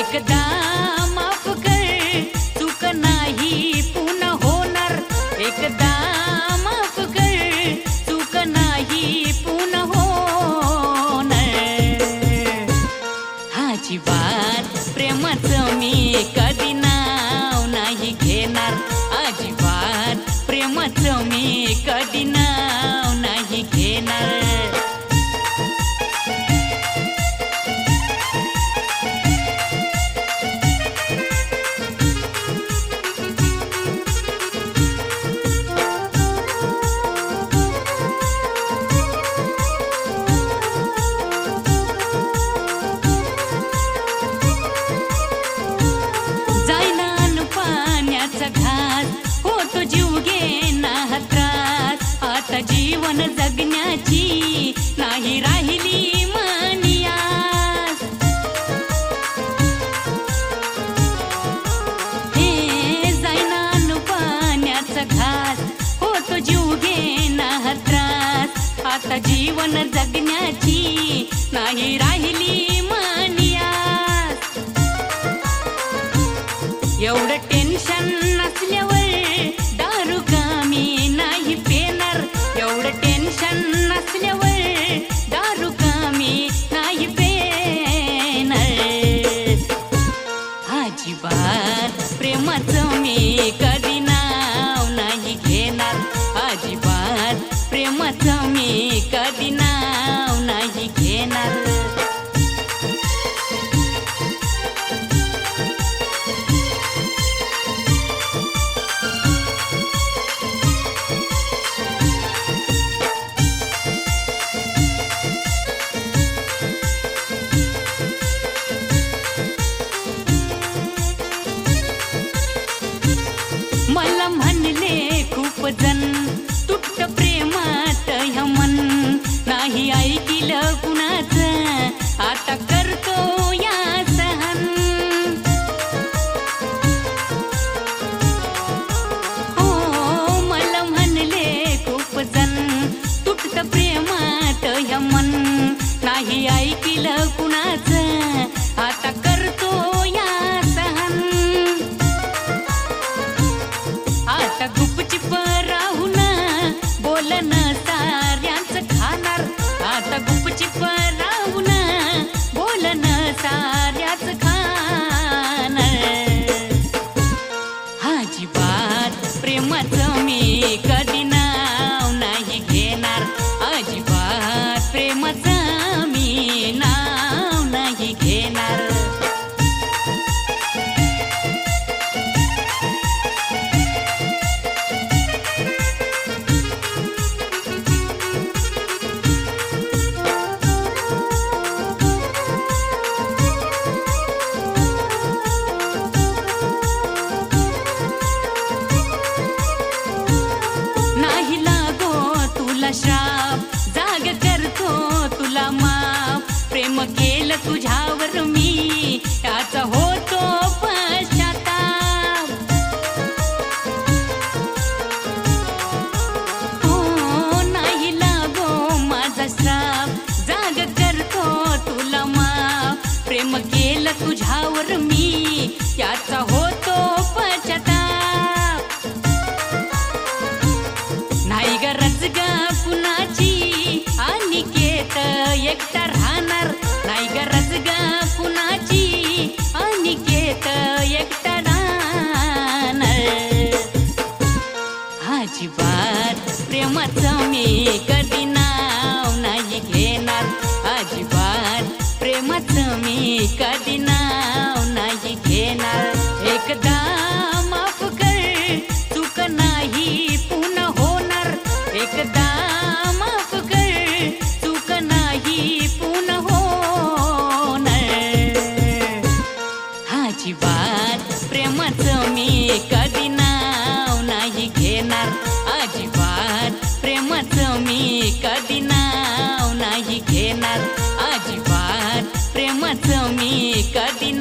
एक जीवन जगण्याची नाही राहिली मानिया. हे हो जीव आता जीवन जगण्याची नाही राहिली मानिया. एवढं टेन्शन नसल्यावर Medina. नाही ऐकिलं कुणाच? आता करतो या सहन. आता गुपचिप केल तुझ्यावर मी. त्याचा होतो पश्चाताप. नाही गरज ग कुणाची? आणि केत एकटा राहणार. नाही गरज ग कुणाची? आणि केत कधी नाव नाही घेणार. अजिबात प्रेमाचं मी कधी मी कधी